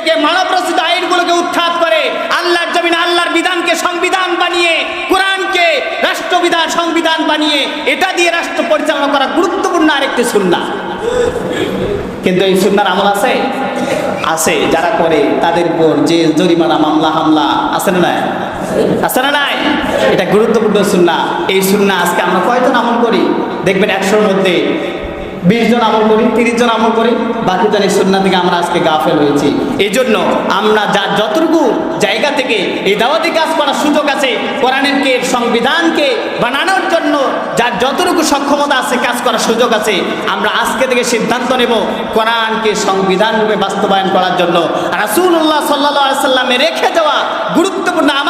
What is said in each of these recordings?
থেকে মানব রচিত আইনগুলোকে উৎখাত করে আল্লাহর জমিন আল্লাহর বিধানকে সংবিধান বানিয়ে, কোরআনকে রাষ্ট্রবিধান সংবিধান বানিয়ে, এটা দিয়ে রাষ্ট্র পরিচালনা করা গুরুত্বপূর্ণ আরেকটি সুন্না। কিন্তু এই সুন্নার আমল আছে? আছে। যারা করে, তাদের উপর যে জরিমানা, মামলা, হামলা, আছে না নাই? আছে না নাই? এটা গুরুত্বপূর্ণ সুন্না। এই সুন্না আজকে আমরা কয়জন আমল করি? দেখবেন একশোর মধ্যে বিশ জন আমল করি, তিরিশ জন আমল করি, বাকি জন এই সুন্না থেকে আমরা আজকে গাফেল হয়েছি। এই জন্য আমরা যা যতটুকু জায়গা থেকে এই দাওয়াতি কাজ করার সুযোগ আছে কোরআনকে সংবিধানকে বানানোর জন্য যার যতটুকু সক্ষমতা আছে কাজ করার সুযোগ আছে, আমরা আজকে থেকে সিদ্ধান্ত নেব কোরআনকে সংবিধান রূপে বাস্তবায়ন করার জন্য। রাসূলুল্লাহ সাল্লাহ সাল্লামে রেখে যাওয়া গুরুত্বপূর্ণ আমানত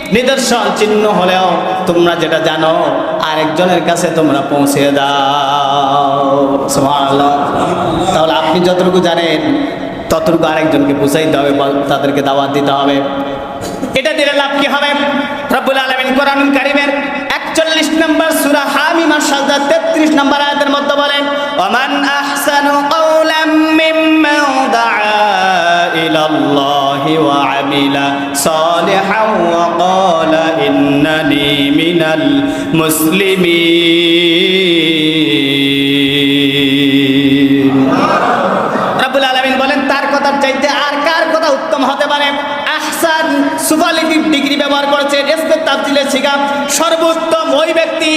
নিদর্শন চিহ্ন হলেও তোমরা যেটা জানো, আরেকজনের কাছে তোমরা পৌঁছে দাও। তাহলে আপনি যতটুকু জানেন, ততটুকু আরেকজনকে বুঝাইতে হবে তাদেরকে দাওয়াত দিতে হবে। এটা দিলে লাভ কি হবে? রব্বুল আলামিন কোরআনুল কারীমের 41 নম্বর সূরা হামিমার সাজদা 33 নম্বর আয়াতের মধ্যে বলেন, ওমান আহসানু কাওলাম মিম্মান দাআ ইলাল্লাহি ওয়া সালিহান ওয়া ক্বালা ইন্নানি মিনাল মুসলিমিন রাব্বুল আলামিন বলেন, তার কথার চাইতে আর কার কথা উত্তম হতে পারে? আহসান সুপারলেটিভ ডিগ্রি ব্যবহার করেছেন রেসপেক্ট তাফজিলের শিখা সর্বোত্তম ওই ব্যক্তি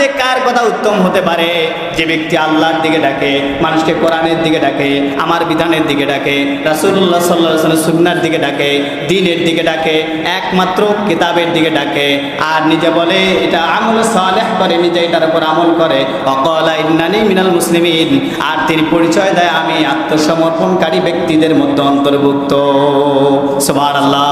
চাইতে কার কথা উত্তম হতে পারে? যে ব্যক্তি আল্লাহর দিকে ডাকে, মানুষকে কোরআনের দিকে ডাকে, আমার বিধানের দিকে ডাকে আলাইহি ওয়াসাল্লাম সুন্নাহর দিকে ডাকে দ্বীনের দিকে ডাকে, একমাত্র কিতাবের দিকে ডাকে, আর নিজে বলে, এটা আমল সালেহ করে, নিজে এটার উপর আমল করে। অকলা ইন্নানি মিনাল মুসলিমিন, আর তিনি পরিচয় দেয় আমি আত্মসমর্পণকারী ব্যক্তিদের মধ্যে অন্তর্ভুক্ত। সুবহানাল্লাহ।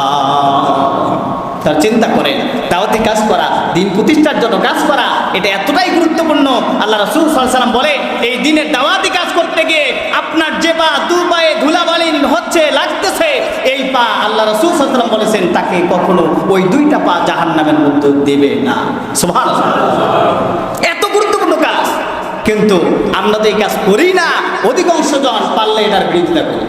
তার চিন্তা করে দাওয়াতি কাজ করা, দিন প্রতিষ্ঠার জন্য কাজ করা এটা এতটাই গুরুত্বপূর্ণ। আল্লাহ রসুল সাল্লাম বলে, এই দিনের দাওয়াতি কাজ করতে গিয়ে আপনার যে পা, দু পায়ে ধুলাবালি হচ্ছে, লাগতেছে, এই পা আল্লাহ রসুল সাল্লাম বলেছেন, তাকে কখনো ওই দুইটা পা জাহান নামের মধ্যে দেবে না। সোভান এত গুরুত্বপূর্ণ কাজ। কিন্তু আমরা তো এই কাজ করি না, অধিকাংশ জন পারলে এটার বিরোধিতা করি।